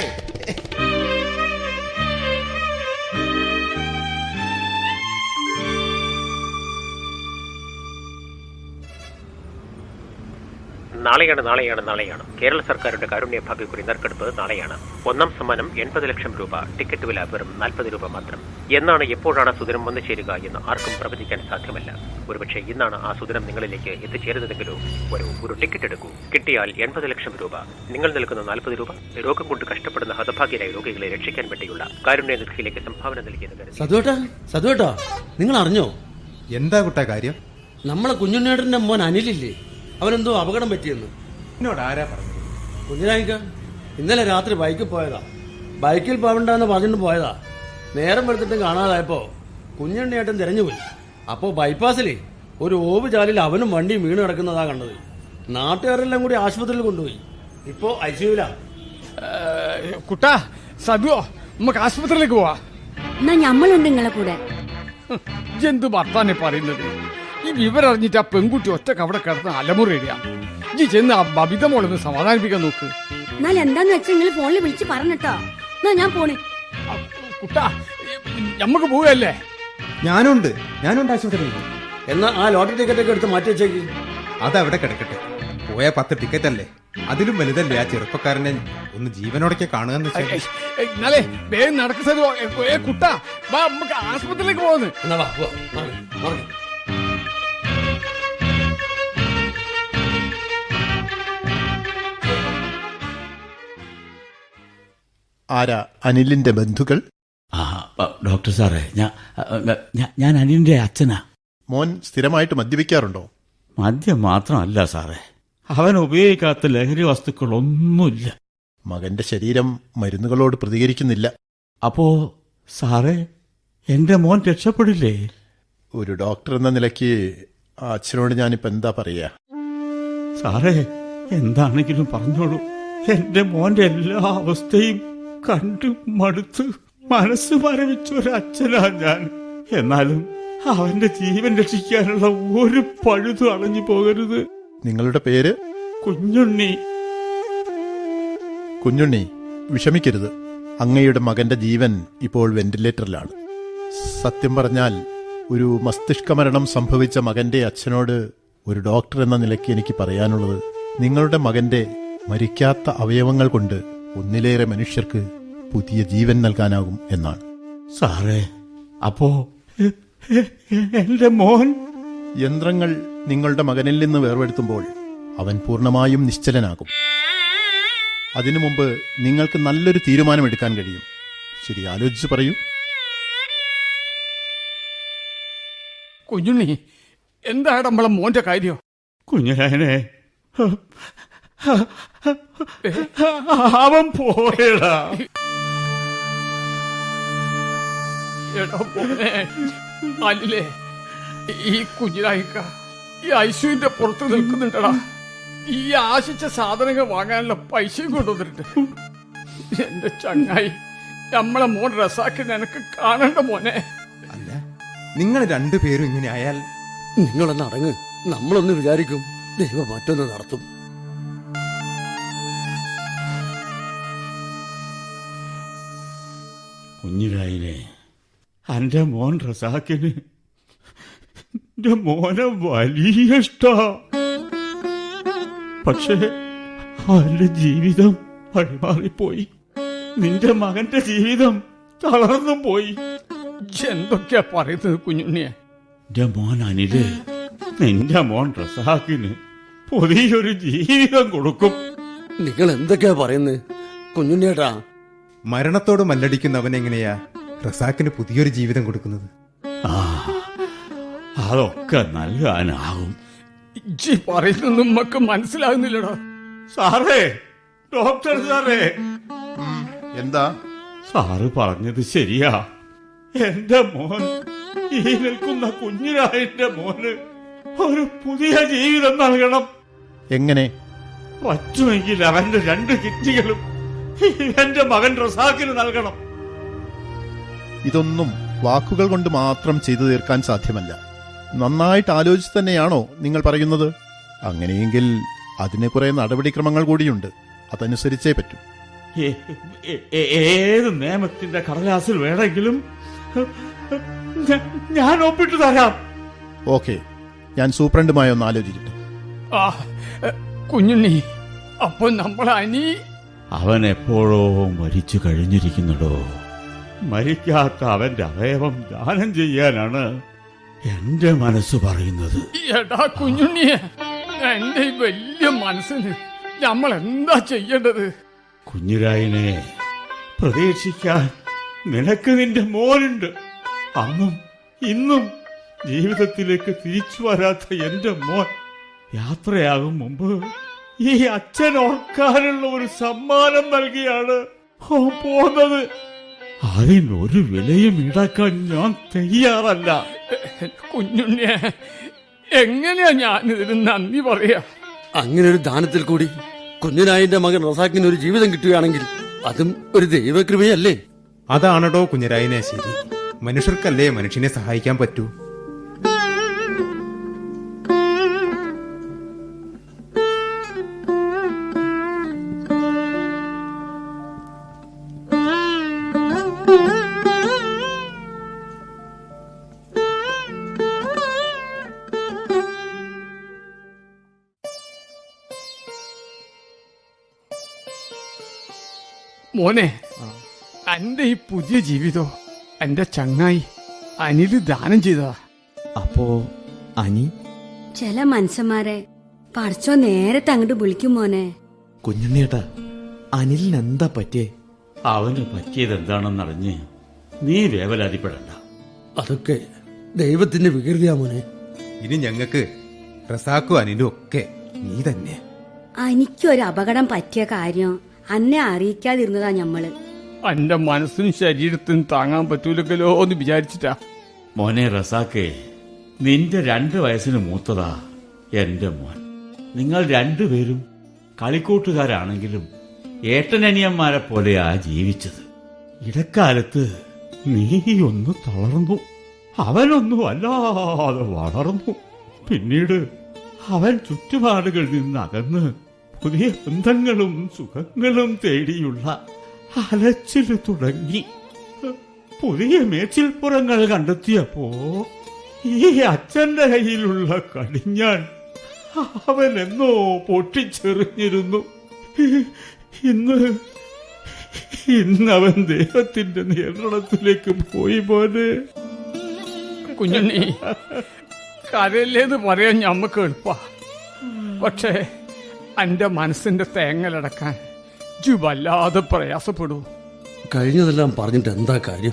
Speaker 8: നാളെയാണ് നാളെയാണ് നാളെയാണ്. കേരള സർക്കാരിന്റെ കാരുണ്യ ഭാഗ്യക്കുറി നറുക്കെടുപ്പ് നാളെയാണ്. ഒന്നാം സമ്മാനം എൺപത് ലക്ഷം രൂപ ടിക്കറ്റ് വില വെറും നാൽപ്പത് രൂപ മാത്രം. എന്നാണ് എപ്പോഴാണ് സുദിനം വന്നു ചേരുക എന്ന് ആർക്കും പ്രവചിക്കാൻ സാധ്യമല്ല. ഒരുപക്ഷെ ഇന്നാണ് ആ സുദിനം നിങ്ങളിലേക്ക് എത്തിച്ചേരുന്നതെങ്കിലോ ഒരു ഒരു ടിക്കറ്റ് എടുക്കൂ. കിട്ടിയാൽ എൺപത് ലക്ഷം രൂപ. നിങ്ങൾ നൽകുന്ന നാൽപ്പത് രൂപ രോഗം കൊണ്ട് കഷ്ടപ്പെടുന്ന ഹതഭാഗ്യരായ രോഗികളെ രക്ഷിക്കാൻ വേണ്ടിയുള്ള കാരുണ്യ നിധിയിലേക്ക് സംഭാവന നൽകിയെന്ന് കരുതി.
Speaker 9: സതുവേട്ടാ സതുവേട്ടാ നിങ്ങൾ അറിഞ്ഞോ
Speaker 10: എന്താ കുട്ടാ കാര്യം?
Speaker 9: നമ്മളെ കുഞ്ഞുണ്ണിയുടെ മോൻ അനിലില്ലേ? അവനെന്തോ അപകടം പറ്റിയെന്ന്.
Speaker 10: എന്നോട് ആരാ പറഞ്ഞത്?
Speaker 9: കുഞ്ഞിനായിക്ക ഇന്നലെ രാത്രി ബൈക്കിൽ പോയതാ. ബൈക്കിൽ പോകണ്ടെന്ന് പറഞ്ഞിട്ട് പോയതാ. നേരം എടുത്തിട്ട് കാണാതായപ്പോ കുഞ്ഞണ്ണിയേട്ടൻ തിരഞ്ഞുപോയി. അപ്പോ ബൈപ്പാസിലേ ഒരു ഓവ് ചാലിൽ അവനും വണ്ടിയും വീണ് കിടക്കുന്നതാ കണ്ടത്. നാട്ടുകാരെല്ലാം കൂടി ആശുപത്രിയിൽ കൊണ്ടുപോയി. ഇപ്പോ ഐസിയുലാ
Speaker 5: കുട്ടാ സബിയോ നമുക്ക് ആശുപത്രിയിലേക്ക് പോവാ.
Speaker 7: എന്നാ ഞമ്മളുണ്ട് നിങ്ങളെ കൂടെ.
Speaker 5: ജന്തു ഭർത്താനെ പറയുന്നത്? ഈ വിവരം അറിഞ്ഞിട്ട് ആ പെൺകുട്ടി ഒറ്റയ്ക്ക് അവിടെ കിടന്ന് അലമുറയിടുക ഇജ്ജ് ചെന്ന് ആ ബബിത മോളൊന്ന് സമാധാനിപ്പിക്കാൻ നോക്ക്.
Speaker 7: എന്നാൽ എന്താന്ന് വെച്ചാൽ നിങ്ങൾ ഫോണിൽ വിളിച്ച് പറഞ്ഞിട്ടോ. എന്നാ ഞാൻ പോണേ.
Speaker 5: കുട്ടാ നമുക്ക് പോവല്ലേ?
Speaker 10: ഞാനുണ്ട്. ഞാനുണ്ട് ആശുപത്രിയിൽ.
Speaker 9: എന്നാ ആ ലോട്ടറി ടിക്കറ്റ് ഒക്കെ എടുത്ത് മാറ്റി വെച്ചേക്ക്.
Speaker 10: അതവിടെ കിടക്കട്ടെ. പോയ പത്ത് ടിക്കറ്റ് അല്ലേ അതിലും വലുതല്ലേ ആ ചെറുപ്പക്കാരനെ ഒന്ന് ജീവനോടൊക്കെ കാണുക എന്ന് വെച്ചാൽ
Speaker 5: എന്നാലേ വേഗം നടക്കുന്നത് കുട്ടാ വാ നമുക്ക് ആശുപത്രിയിലേക്ക് പോകുന്നു
Speaker 9: എന്നാ വാ.
Speaker 11: ആരാ അനിലിന്റെ ബന്ധുക്കൾ?
Speaker 3: ആ ഡോക്ടർ സാറേ ഞാൻ ഞാൻ- ഞാൻ അനിലിന്റെ അച്ഛനാ.
Speaker 11: മോൻ സ്ഥിരമായിട്ട് മദ്യപിക്കാറുണ്ടോ?
Speaker 3: മദ്യം മാത്രമല്ല സാറേ. അവൻ ഉപയോഗിക്കാത്ത ലഹരി വസ്തുക്കളൊന്നുമില്ല.
Speaker 11: മകന്റെ ശരീരം മരുന്നുകളോട് പ്രതികരിക്കുന്നില്ല.
Speaker 3: അപ്പോ സാറേ എന്റെ മോൻ രക്ഷപ്പെടില്ലേ?
Speaker 11: ഒരു ഡോക്ടർ എന്ന നിലയ്ക്ക് ആ അച്ഛനോട് ഞാനിപ്പോ എന്താ പറയാ?
Speaker 3: സാറേ എന്താണെങ്കിലും പറഞ്ഞോളൂ. എന്റെ മോന്റെ എല്ലാ അവസ്ഥയും കണ്ടു മടുത്ത്. മനസ്സ് മരവിച്ച ഒരു അച്ഛനാ ഞാൻ. എന്നാലും അവന്റെ ജീവൻ രക്ഷിക്കാനുള്ള ഒരു പഴുതും അണഞ്ഞു പോകരുത്.
Speaker 11: നിങ്ങളുടെ പേര്?
Speaker 3: കുഞ്ഞുണ്ണി.
Speaker 11: കുഞ്ഞുണ്ണി വിഷമിക്കരുത്. അങ്ങയുടെ മകന്റെ ജീവൻ ഇപ്പോൾ വെന്റിലേറ്ററിലാണ്. സത്യം പറഞ്ഞാൽ ഒരു മസ്തിഷ്ക മരണം സംഭവിച്ച മകന്റെ അച്ഛനോട് ഒരു ഡോക്ടർ എന്ന നിലയ്ക്ക് എനിക്ക് പറയാനുള്ളത് നിങ്ങളുടെ മകന്റെ മരിക്കാത്ത അവയവങ്ങൾ കൊണ്ട് ഒന്നിലേറെ മനുഷ്യർക്ക് പുതിയ ജീവൻ നൽകാനാകും എന്നാണ്.
Speaker 3: സാറേ അപ്പോ എന്റെ മോൻ?
Speaker 11: യന്ത്രങ്ങൾ നിങ്ങളുടെ മകനിൽ നിന്ന് വേർപെടുത്തുമ്പോൾ അവൻ പൂർണമായും നിശ്ചലനാകും. അതിനു മുമ്പ് നിങ്ങൾക്ക് നല്ലൊരു തീരുമാനമെടുക്കാൻ കഴിയും. ശരി ആലോചിച്ച് പറയൂ.
Speaker 5: കുഞ്ഞുണ്ണി എന്താണ് നമ്മളെ മോന്റെ കാര്യം?
Speaker 3: കുഞ്ഞുരായനെ അവൻ പോയടാ.
Speaker 5: എടാ മോനെ അല്ലേ ഈ കുഞ്ഞിനായിക്ക ഈ ഐശുവിന്റെ പുറത്ത് നിൽക്കുന്നുണ്ടടാ. ഈ ആശിച്ച സാധനങ്ങൾ വാങ്ങാനുള്ള പൈസയും കൊണ്ടുവന്നിട്ട് എന്റെ ചങ്ങായി നമ്മളെ മോൻ റസാക്കി നിനക്ക് കാണണ്ട മോനെ.
Speaker 10: അല്ല നിങ്ങൾ രണ്ടുപേരും ഇങ്ങനെ ആയാൽ
Speaker 9: നിങ്ങളൊന്ന് അടങ്ങ്. നമ്മളൊന്ന് വിചാരിക്കും ദൈവം മറ്റൊന്ന് നടത്തും.
Speaker 3: കുഞ്ഞിരായിനെ എന്റെ മോൻ റസാക്കിന് എന്റെ മോനെ വലിയ ഇഷ്ട പക്ഷേ അവന്റെ ജീവിതം വഴിമാറിപ്പോയി നിന്റെ മകന്റെ ജീവിതം തളർന്നും പോയി
Speaker 5: എന്തൊക്കെയാ പറയുന്നത് കുഞ്ഞുണ്ണിയെ?
Speaker 3: എന്റെ മോൻ അനിൽ നിന്റെ മോൻ റസാക്കിന് പുതിയൊരു ജീവിതം കൊടുക്കും.
Speaker 9: നിങ്ങൾ എന്തൊക്കെയാ പറയുന്നത്? കുഞ്ഞുണ്ണിയേട്ടാ
Speaker 10: മരണത്തോട് മല്ലടിക്കുന്ന എങ്ങനെയാ റസാക്കിന് പുതിയൊരു ജീവിതം കൊടുക്കുന്നത്?
Speaker 3: ആ അതൊക്കെ നൽകാനാകും
Speaker 5: ഇജ്ജി പറയുന്നൊന്നും നമുക്ക് മനസ്സിലാകുന്നില്ലടാ.
Speaker 3: സാറേ ഡോക്ടർ സാറേ.
Speaker 11: എന്താ?
Speaker 3: സാറ് പറഞ്ഞത് ശരിയാ. എന്റെ മോൻ ഈ നിൽക്കുന്ന കുഞ്ഞിനായ മോന് ഒരു പുതിയ ജീവിതം നൽകണം.
Speaker 11: എങ്ങനെ?
Speaker 3: പറ്റുമെങ്കിൽ അവന്റെ രണ്ട് കിഡ്നികളും എന്റെ മകൻ റസാക്കിന് നൽകണം.
Speaker 11: ഇതൊന്നും വാക്കുകൾ കൊണ്ട് മാത്രം ചെയ്തു തീർക്കാൻ സാധ്യമല്ല. നന്നായിട്ട് ആലോചിച്ച് തന്നെയാണോ നിങ്ങൾ പറയുന്നത്? അങ്ങനെയെങ്കിൽ അതിന് കുറെ നടപടിക്രമങ്ങൾ കൂടിയുണ്ട്. അതനുസരിച്ചേ പറ്റൂ.
Speaker 3: ഏ- ഏ- ഏ- ഏത് നിയമത്തിന്റെ കടലാസിൽ വേണമെങ്കിലും ഞാൻ ഒപ്പിട്ട് തരാം.
Speaker 11: ഓക്കെ ഞാൻ സൂപ്രണ്ടുമായി ഒന്ന് ആലോചിക്കട്ടെ.
Speaker 5: കുഞ്ഞുണ്ണി അപ്പൊ നമ്മൾ അനി
Speaker 3: അവൻ എപ്പോഴോ മരിച്ചു കഴിഞ്ഞിരിക്കുന്നുടോ മരിക്കാത്ത അവന്റെ അവയവം ദാനം ചെയ്യാനാണ് എന്റെ മനസ്സ് പറയുന്നത്.
Speaker 5: എടാ കുഞ്ഞുണ്ണിയെ എന്റെ വലിയ മനസ്സിന് നമ്മൾ എന്താ ചെയ്യേണ്ടത്?
Speaker 3: കുഞ്ഞുരായിനെ പ്രതീക്ഷിക്കാൻ നിനക്ക് നിന്റെ മോനുണ്ട്. അന്നും ഇന്നും ജീവിതത്തിലേക്ക് തിരിച്ചു വരാത്ത എന്റെ മോൻ യാത്രയാകും മുമ്പ് ഈ അച്ഛൻ ഓർക്കാനുള്ള ഒരു സമ്മാനം നൽകിയാണ് പോന്നത്. അതിനൊരു വിലയും ഈടാക്കാൻ ഞാൻ തയ്യാറല്ല.
Speaker 5: കുഞ്ഞുണ്ണിയെ എങ്ങനെയാ ഞാൻ ഇതിന് നന്ദി പറയാ?
Speaker 9: അങ്ങനെ ഒരു ദാനത്തിൽ കൂടി കുഞ്ഞിനായിന്റെ മകൻ റസാക്കിന് ഒരു ജീവിതം കിട്ടുകയാണെങ്കിൽ അതും ഒരു ദൈവകൃപയല്ലേ?
Speaker 10: അതാണടോ കുഞ്ഞരായനെ ശരി. മനുഷ്യർക്കല്ലേ മനുഷ്യനെ സഹായിക്കാൻ പറ്റൂ?
Speaker 5: മോനെ എന്റെ ഈ പുതിയ ജീവിതോ എന്റെ ചങ്ങായി അനിൽ ദാനം ചെയ്തതാ.
Speaker 6: അപ്പോ അനി?
Speaker 7: ചില മനുഷ്യന്മാരെ പഠിച്ചോ നേരത്തെ അങ്ങോട്ട് വിളിക്കും മോനെ.
Speaker 6: കുഞ്ഞുണ്ണിയേട്ടാ അനിലിന് എന്താ പറ്റിയേ?
Speaker 3: അവന് പറ്റിയത് എന്താണെന്നറിഞ്ഞ് നീ വേവലാതിപ്പെടണ്ട.
Speaker 9: അതൊക്കെ ദൈവത്തിന്റെ വികൃതിയാ മോനെ.
Speaker 10: ഇനി ഞങ്ങക്ക് റസാക്കും അനിലും ഒക്കെ നീ തന്നെ
Speaker 7: എനിക്കൊരു അപകടം പറ്റിയ കാര്യം അന്നെ അറിയിക്കാതിരുന്നതാ ഞമ്മൾ.
Speaker 5: എന്റെ മനസ്സിനും ശരീരത്തിനും താങ്ങാൻ പറ്റൂലല്ലോ എന്ന് വിചാരിച്ചിട്ടാ.
Speaker 3: മോനെ റസാക്കേ നിന്റെ രണ്ട് വയസ്സിന് മൂത്തതാ എന്റെ മോൻ. നിങ്ങൾ രണ്ടുപേരും കളിക്കൂട്ടുകാരാണെങ്കിലും ഏട്ടനനിയന്മാരെ പോലെയാ ജീവിച്ചത്. ഇടക്കാലത്ത് നീ ഒന്ന് തളർന്നു അവനൊന്നും അല്ലാതെ വളർന്നു. പിന്നീട് അവൻ ചുറ്റുപാടുകളിൽ നിന്ന് അകന്ന് പുതിയ ബന്ധങ്ങളും സുഖങ്ങളും തേടിയുള്ള അലച്ചിൽ തുടങ്ങി. പുതിയ മേച്ചിൽപ്പുറങ്ങൾ കണ്ടെത്തിയപ്പോ ഈ അച്ഛന്റെ കയ്യിലുള്ള കടിഞ്ഞാൻ അവൻ എന്നോ പൊട്ടിച്ചെറിഞ്ഞിരുന്നു. ഇന്ന് ഇന്ന് അവൻ ദൈവത്തിന്റെ നിയന്ത്രണത്തിലേക്ക് പോയി പോലെ
Speaker 5: കുഞ്ഞുണ്ണി കരയില്ലേന്ന് പറയാൻ ഞമ്മക്ക് എളുപ്പ. പക്ഷേ എന്റെ മനസ്സിന്റെ തേങ്ങലടക്കാൻ ജു വല്ലാതെ പ്രയാസപ്പെടൂ
Speaker 9: കഴിഞ്ഞതെല്ലാം പറഞ്ഞിട്ട് എന്താ കാര്യം?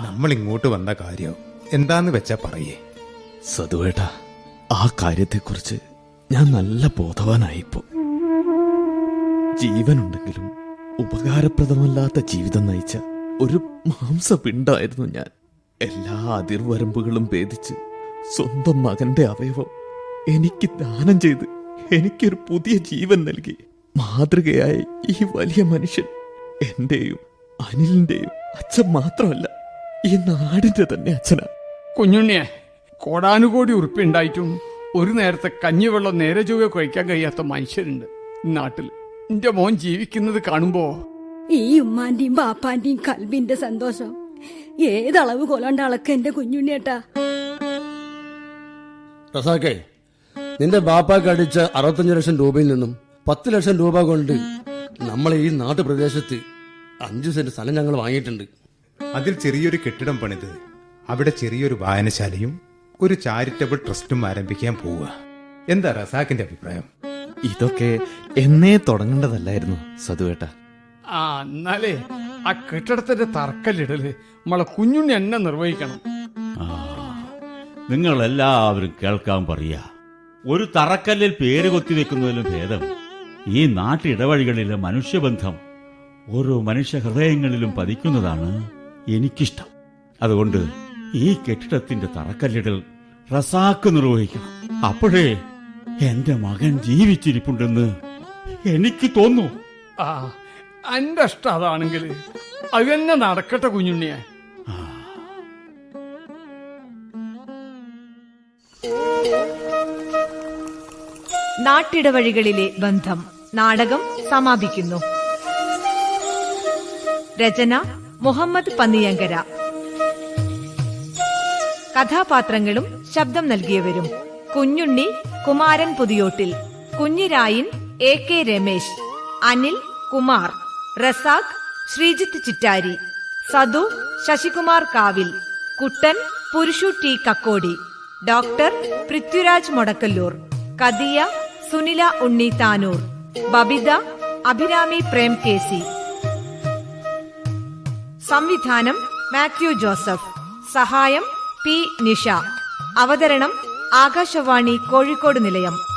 Speaker 10: നമ്മൾ ഇങ്ങോട്ട് വന്ന കാര്യം എന്താന്ന് വെച്ചാ പറയേ.
Speaker 6: സതുവേട്ടാ ആ കാര്യത്തെക്കുറിച്ച് ഞാൻ നല്ല ബോധവാനായിപ്പോ. ജീവനുണ്ടെങ്കിലും ഉപകാരപ്രദമല്ലാത്ത ജീവിതം നയിച്ച ഒരു മാംസപിണ്ടായിരുന്നു ഞാൻ. എല്ലാ അതിർവരമ്പുകളും ഭേദിച്ച് സ്വന്തം മകന്റെ അവയവം എനിക്ക് ദാനം ചെയ്ത് എനിക്കൊരു പുതിയ ജീവൻ നൽകി. മാതൃകയായ ഈ വലിയ മനുഷ്യൻ എന്റെയും അനിലിന്റെയും അച്ഛൻ മാത്രമല്ല ഈ നാടിന്റെ തന്നെ അച്ഛനാ.
Speaker 5: കുഞ്ഞുണ്ണിയെ കോടാനുകോടി ഉറുപ്പുണ്ടായിട്ടും ഒരു നേരത്തെ കഞ്ഞിവെള്ളം നേരെ ചൊവ്വെ കഴിക്കാൻ കഴിയാത്ത മനുഷ്യരുണ്ട് നാട്ടിൽ. എന്റെ മോൻ ജീവിക്കുന്നത് കാണുമ്പോ
Speaker 7: ഈ ഉമ്മാന്റെയും ബാപ്പാന്റെയും കൽബിന്റെ സന്തോഷം. ഏതളവ് കൊലണ്ട അളക്ക എന്റെ കുഞ്ഞുണ്ണിയേട്ടാ.
Speaker 9: റസാക്കേ നിന്റെ ബാപ്പാക്ക് അടിച്ച അറുപത്തഞ്ച് ലക്ഷം രൂപയിൽ നിന്നും പത്ത് ലക്ഷം രൂപ കൊണ്ട് നമ്മളെ ഈ നാട്ടുപ്രദേശത്ത് അഞ്ചു സെന്റ് സ്ഥലം ഞങ്ങൾ വാങ്ങിയിട്ടുണ്ട്.
Speaker 10: അതിൽ ചെറിയൊരു കെട്ടിടം പണിത്. അവിടെ ചെറിയൊരു വായനശാലയും ഒരു ചാരിറ്റബിൾ ട്രസ്റ്റും ആരംഭിക്കാൻ പോവുക. എന്താ റസാക്കിന്റെ അഭിപ്രായം?
Speaker 6: ഇതൊക്കെ എന്നേ തുടങ്ങേണ്ടതല്ലായിരുന്നു സതുവേട്ട.
Speaker 5: ആ എന്നാലേ ആ കെട്ടിടത്തിന്റെ തറക്കല്ലിടൽ നമ്മളെ കുഞ്ഞുണ്ണി എന്നെ നിർവഹിക്കണം.
Speaker 3: നിങ്ങൾ എല്ലാവരും കേൾക്കാൻ പറയാ. ഒരു തറക്കല്ലിൽ പേര് കൊത്തി വെക്കുന്നതിലും ഭേദം. ഈ നാട്ടിടവഴികളിലെ മനുഷ്യബന്ധം ഓരോ മനുഷ്യ ഹൃദയങ്ങളിലും പതിക്കുന്നതാണ് എനിക്കിഷ്ടം. അതുകൊണ്ട് ഈ കെട്ടിടത്തിന്റെ തറക്കല്ലിടൽ റസാക്ക് നിർവഹിക്കണം. അപ്പോഴേ എന്റെ മകൻ ജീവിച്ചിരിപ്പുണ്ടെന്ന് എനിക്ക് തോന്നു
Speaker 5: ആ എന്റെ ഇഷ്ടം അതാണെങ്കിൽ അത് തന്നെ നടക്കട്ടെ കുഞ്ഞുണ്ണിയെ.
Speaker 1: നാട്ടിടവഴികളിലെ ബന്ധം നാടകം സമാപിക്കുന്നു. രചന മുഹമ്മദ് പന്നിയങ്കര. കഥാപാത്രങ്ങളും ശബ്ദം നൽകിയവരും Kunhunni Kumaran Puthiyottil Kunhirayin A K Ramesh Anil Kumar Razak Sreejith Chittari Sadu Sasikumar Kavil Kuttan Purushu T Kakkodi doctor Prithviraj Modakkallur Kadiya Sunila Unni Tanur. Babitha Abhirami Prem K C. സംവിധാനം Mathew Joseph. സഹായം P Nisha. അവതരണം ആകാശവാണി കോഴിക്കോട് നിലയം.